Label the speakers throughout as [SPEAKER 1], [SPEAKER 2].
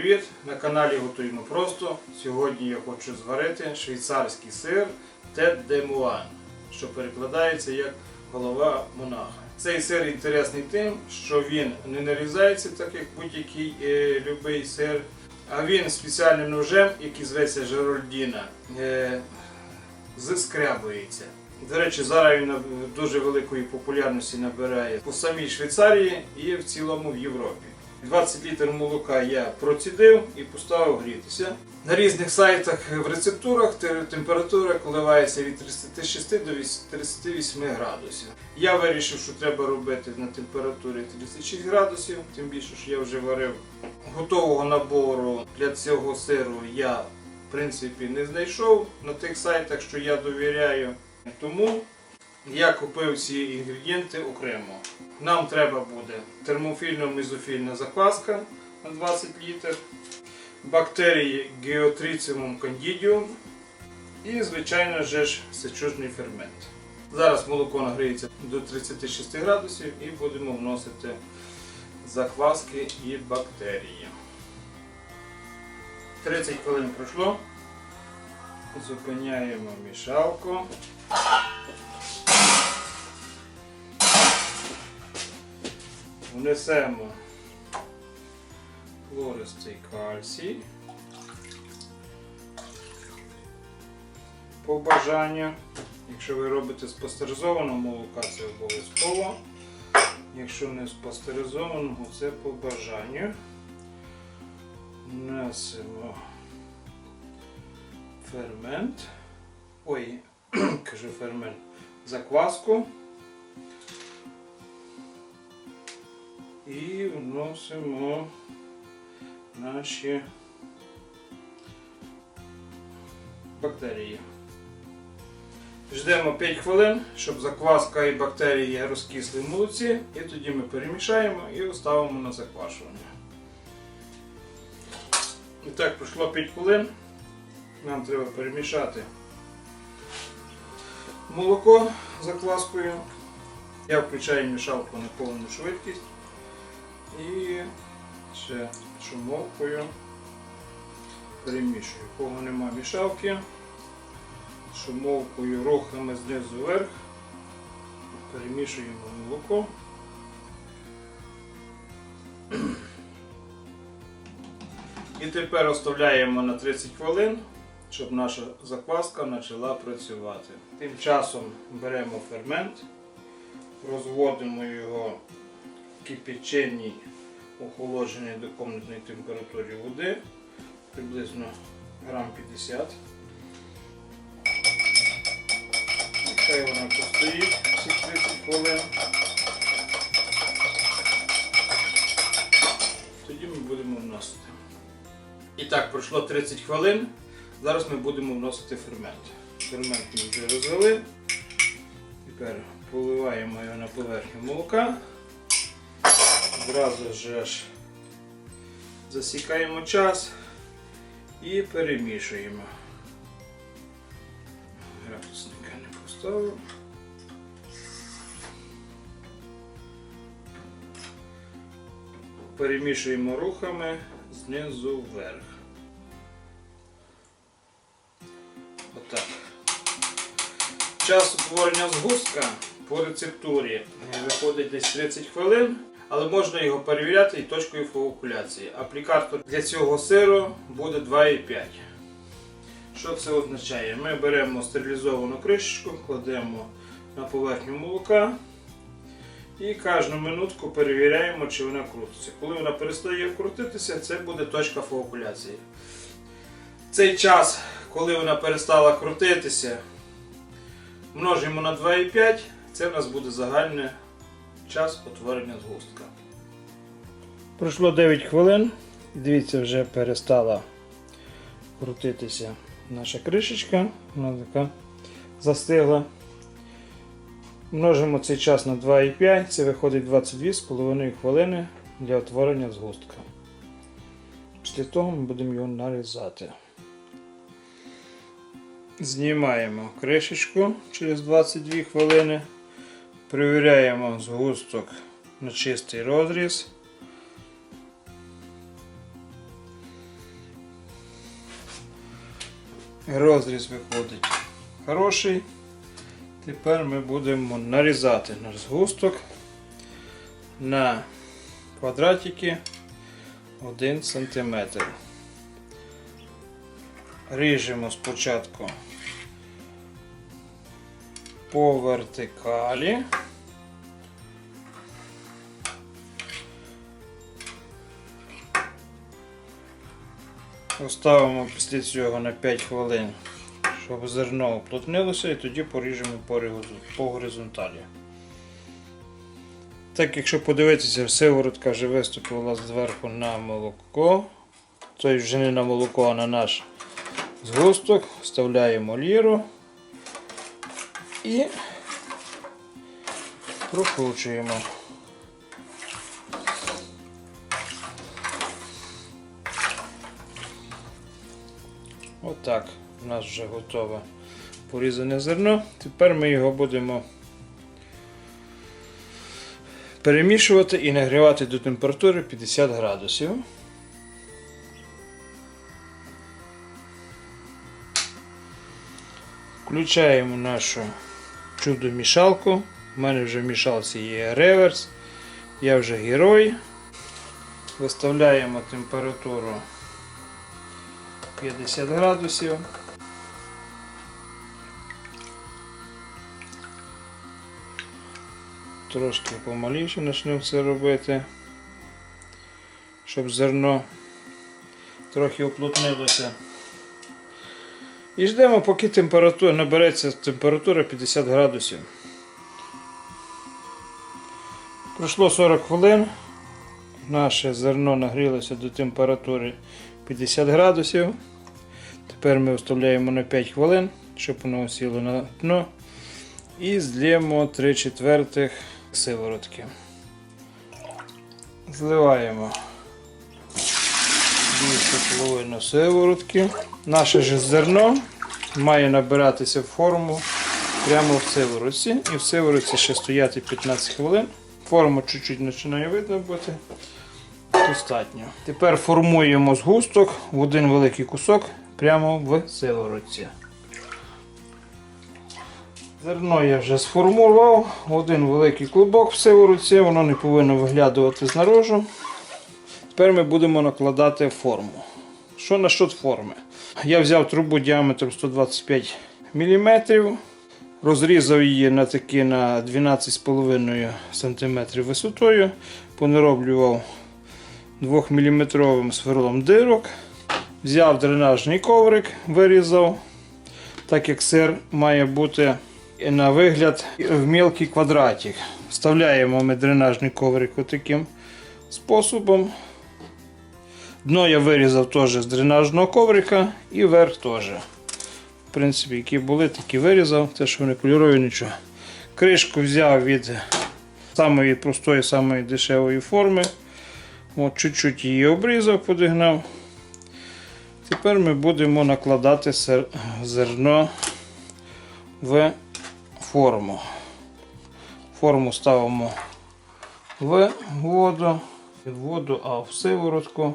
[SPEAKER 1] привіт! На каналі Готуємо просто. Сьогодні я хочу зварити швейцарський сир Тет де Муан, що перекладається як голова монаха. Цей сир інтересний тим, що він не нарізається, так як будь-який е, любий сир, а він спеціальним ножем, який зветься Жерольдіна, е, зискрябується. До речі, зараз він дуже великої популярності набирає у самій Швейцарії і в цілому в Європі. 20 літрів молока я процідив і поставив грітися. На різних сайтах в рецептурах температура коливається від 36 до 38 градусів. Я вирішив, що треба робити на температурі 36 градусів, тим більше, що я вже варив готового набору для цього сиру я в принципі не знайшов на тих сайтах, що я довіряю. Тому я купив ці інгредієнти окремо. Нам треба буде термофільно-мезофільна закваска на 20 літрів, бактерії Geotrichum candidium і, звичайно же ж, сечужний фермент. Зараз молоко нагріється до 36 градусів і будемо вносити закваски і бактерії. 30 хвилин пройшло. Зупиняємо мішалку. Внесемо хлористий кальцій. По бажанню. Якщо ви робите з пастеризованого молока, це обов'язково. Якщо не з пастеризованого, це по бажанню. Внесемо фермент. Ой, кажу фермент. Закваску. І вносимо наші бактерії. Ждемо 5 хвилин, щоб закваска і бактерії розкисли в молоці, і тоді ми перемішаємо і ставимо на заквашування. І так, пройшло 5 хвилин. Нам треба перемішати молоко закваскою. Я включаю мішалку на повну швидкість і ще шумовкою перемішую. Кого нема мішалки, шумовкою рухами знизу вверх перемішуємо молоко. І тепер оставляємо на 30 хвилин, щоб наша закваска почала працювати. Тим часом беремо фермент, розводимо його кипяченій охолодженій до комнатної температури води, приблизно грам 50. Нехай вона постоїть всі 30 хвилин. Тоді ми будемо вносити. І так, пройшло 30 хвилин. Зараз ми будемо вносити фермент. Фермент ми вже розвели. Тепер поливаємо його на поверхню молока. Зразу ж засікаємо час і перемішуємо. Градусника не поставив. Перемішуємо рухами знизу вверх. Отак. Час утворення згустка по рецептурі виходить десь 30 хвилин, але можна його перевіряти і точкою фоокуляції. Аплікатор для цього сиру буде 2,5. Що це означає? Ми беремо стерилізовану кришечку, кладемо на поверхню молока і кожну минутку перевіряємо, чи вона крутиться. Коли вона перестає крутитися, це буде точка фоокуляції. Цей час, коли вона перестала крутитися, множимо на 2,5, це в нас буде загальний час утворення згустка. Пройшло 9 хвилин. Дивіться, вже перестала крутитися наша кришечка. Вона така застигла. Множимо цей час на 2,5, це виходить 22,5 хвилини для утворення згустка. Після того ми будемо його нарізати. Знімаємо кришечку через 22 хвилини. Провіряємо згусток на чистий розріз. Розріз виходить хороший. Тепер ми будемо нарізати наш згусток на квадратики 1 см. Ріжемо спочатку по вертикалі. Оставимо після цього на 5 хвилин, щоб зерно уплотнилося і тоді поріжемо по горизонталі. Так, якщо подивитися, сиворотка вже виступила зверху на молоко, то вже не на молоко, а на наш згусток, вставляємо ліру і прокручуємо. Отак, у нас вже готове порізане зерно. Тепер ми його будемо перемішувати і нагрівати до температури 50 градусів. Включаємо нашу чудо-мішалку. У мене вже в мішалці є реверс. Я вже герой. Виставляємо температуру 50 градусів. Трошки помаліше почнемо це робити, щоб зерно трохи оплотнилося. І ждемо, поки температура набереться температура 50 градусів. Пройшло 40 хвилин. Наше зерно нагрілося до температури 50 градусів. Тепер ми вставляємо на 5 хвилин, щоб воно осіло на дно. І злємо 3 четвертих сиворотки. Зливаємо 2,5 сиворотки. Наше же зерно має набиратися в форму прямо в сиворотці. І в сиворотці ще стояти 15 хвилин. Форма чуть-чуть починає видно бути. Достатньо. Тепер формуємо згусток в один великий кусок прямо в сиворотці. Зерно я вже сформував один великий клубок в сиворотці, воно не повинно виглядувати знаружи. Тепер ми будемо накладати форму. Що насчет форми? Я взяв трубу діаметром 125 мм, розрізав її на такі на 12,5 см висотою, понароблював 2-мм сверлом дирок, взяв дренажний коврик, вирізав, так як сир має бути на вигляд в мілкий квадратик. Вставляємо ми дренажний коврик таким способом. Дно я вирізав теж з дренажного коврика і верх теж. В принципі, які були, такі вирізав, те, що вони кольорові, нічого. Кришку взяв від самої простої, самої дешевої форми. От, чуть-чуть її обрізав, подигнав. Тепер ми будемо накладати зерно в форму. Форму ставимо в воду, в воду, а в сиворотку.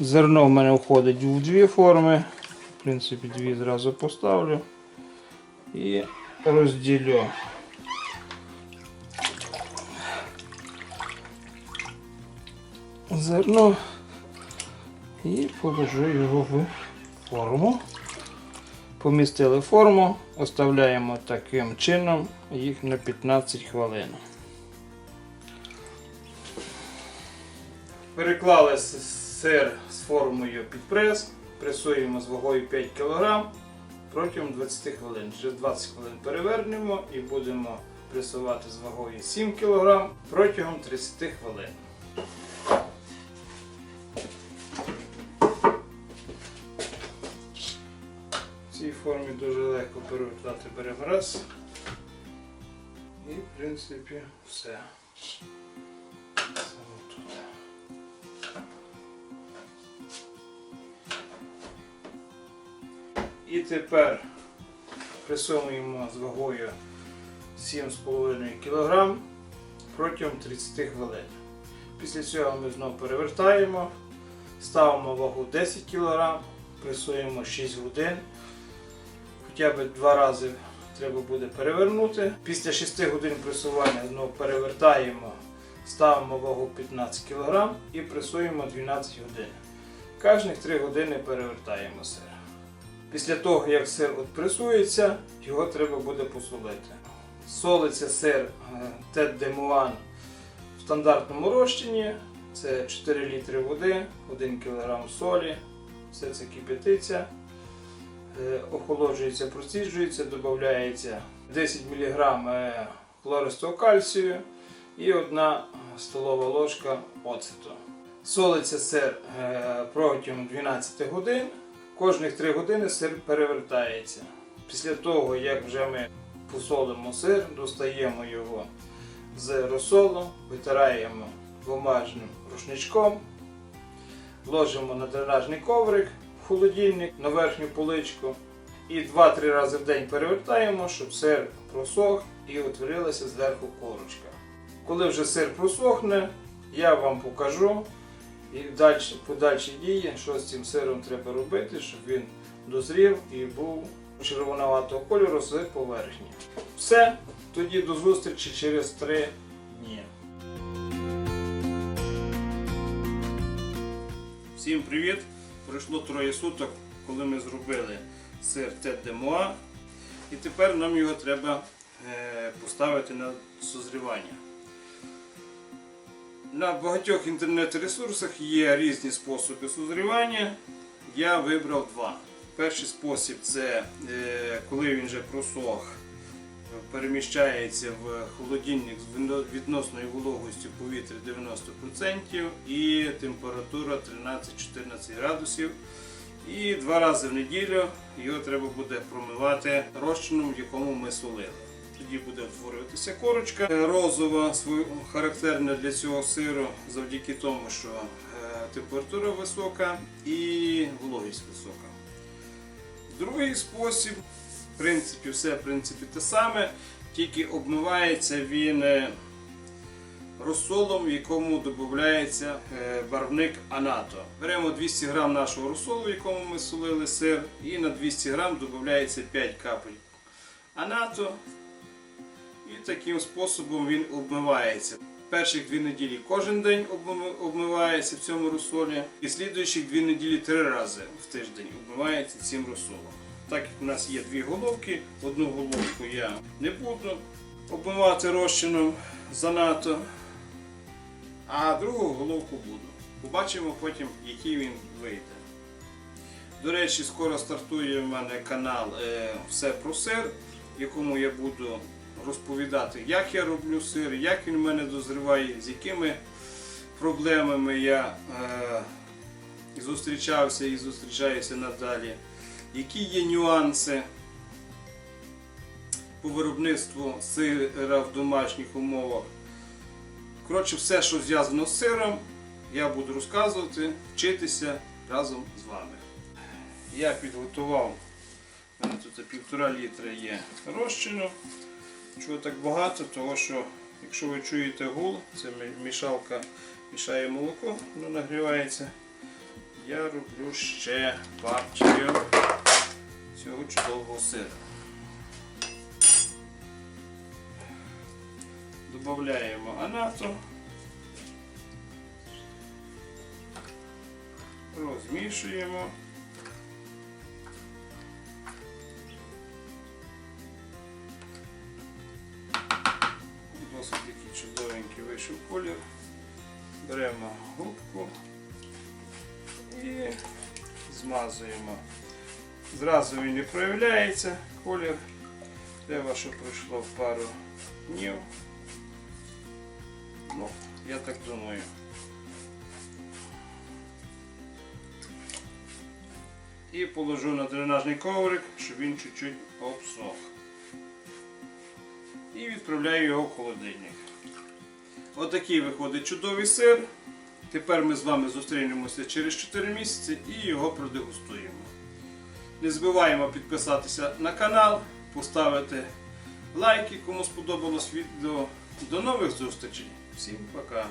[SPEAKER 1] Зерно в мене входить в дві форми. В принципі, дві зразу поставлю і розділю. Зерно і положу його в форму. Помістили форму, оставляємо таким чином їх на 15 хвилин. Переклали с- сир з формою під прес, пресуємо з вагою 5 кг протягом 20 хвилин. Через 20 хвилин перевернемо і будемо пресувати з вагою 7 кг протягом 30 хвилин. В цій формі дуже легко перевертати беремо раз. І в принципі все. І тепер присумуємо з вагою 7,5 кг протягом 30 хвилин. Після цього ми знову перевертаємо, ставимо вагу 10 кг, пресуємо 6 годин хоча б два рази треба буде перевернути. Після 6 годин пресування знову перевертаємо, ставимо вагу 15 кг і пресуємо 12 годин. Кожних 3 години перевертаємо сир. Після того, як сир пресується, його треба буде посолити. Солиться сир е, Тет де Муан в стандартному розчині. Це 4 літри води, 1 кг солі, все це кип'ятиться, е, охолоджується, проціджується, додається 10 мг хлористого кальцію і 1 столова ложка оцету. Солиться сир е, протягом 12 годин. Кожних 3 години сир перевертається. Після того, як вже ми посолимо сир, достаємо його з розсолу, витираємо бумажним рушничком, ложимо на дренажний коврик в холодильник на верхню поличку і 2-3 рази в день перевертаємо, щоб сир просох і утворилася зверху корочка. Коли вже сир просохне, я вам покажу і далі, подальші дії, що з цим сиром треба робити, щоб він дозрів і був червонуватого кольору з поверхні. Все, тоді до зустрічі через 3 дні. Всім привіт! Пройшло троє суток, коли ми зробили сир Тет де Моа. І тепер нам його треба е, поставити на созрівання. На багатьох інтернет-ресурсах є різні способи созрівання. Я вибрав два. Перший спосіб це е, коли він вже просох, переміщається в холодильник з відносною вологістю повітря 90% і температура 13-14 градусів. І два рази в неділю його треба буде промивати розчином, в якому ми солили. Тоді буде утворюватися корочка е, розова, характерна для цього сиру, завдяки тому, що е, температура висока і вологість висока. Другий спосіб, в принципі, все в принципі те саме, тільки обмивається він е, розсолом, в якому додається барвник анато. Беремо 200 г нашого розсолу, в якому ми солили сир, і на 200 г додається 5 капель анато. І таким способом він обмивається. Перших дві неділі кожен день обмивається в цьому розсолі, і слідуючих дві неділі три рази в тиждень обмивається цим розсолом. Так як у нас є дві головки, одну головку я не буду обмивати розчином занадто, а другу головку буду. Побачимо потім, який він вийде. До речі, скоро стартує в мене канал е, Все про сир, в якому я буду розповідати, як я роблю сир, як він в мене дозріває, з якими проблемами я е, зустрічався і зустрічаюся надалі, які є нюанси по виробництву сира в домашніх умовах. Коротше, все, що зв'язано з сиром, я буду розказувати, вчитися разом з вами. Я підготував, у мене тут півтора літра є розчину. Чого так багато? Того що якщо ви чуєте гул, це мішалка мішає молоко, воно нагрівається. Я роблю ще партію цього чудового сиру. Додаємо анату. Розмішуємо. Вийшов колір. Беремо губку і змазуємо. Зразу він не проявляється колір. Треба, щоб пройшло пару днів. Ну, я так думаю. І положу на дренажний коврик, щоб він чуть-чуть обсох. І відправляю його в холодильник. Отакий виходить чудовий сир. Тепер ми з вами зустрінемося через 4 місяці і його продегустуємо. Не забуваємо підписатися на канал, поставити лайки, кому сподобалось відео. До нових зустрічей. Всім пока!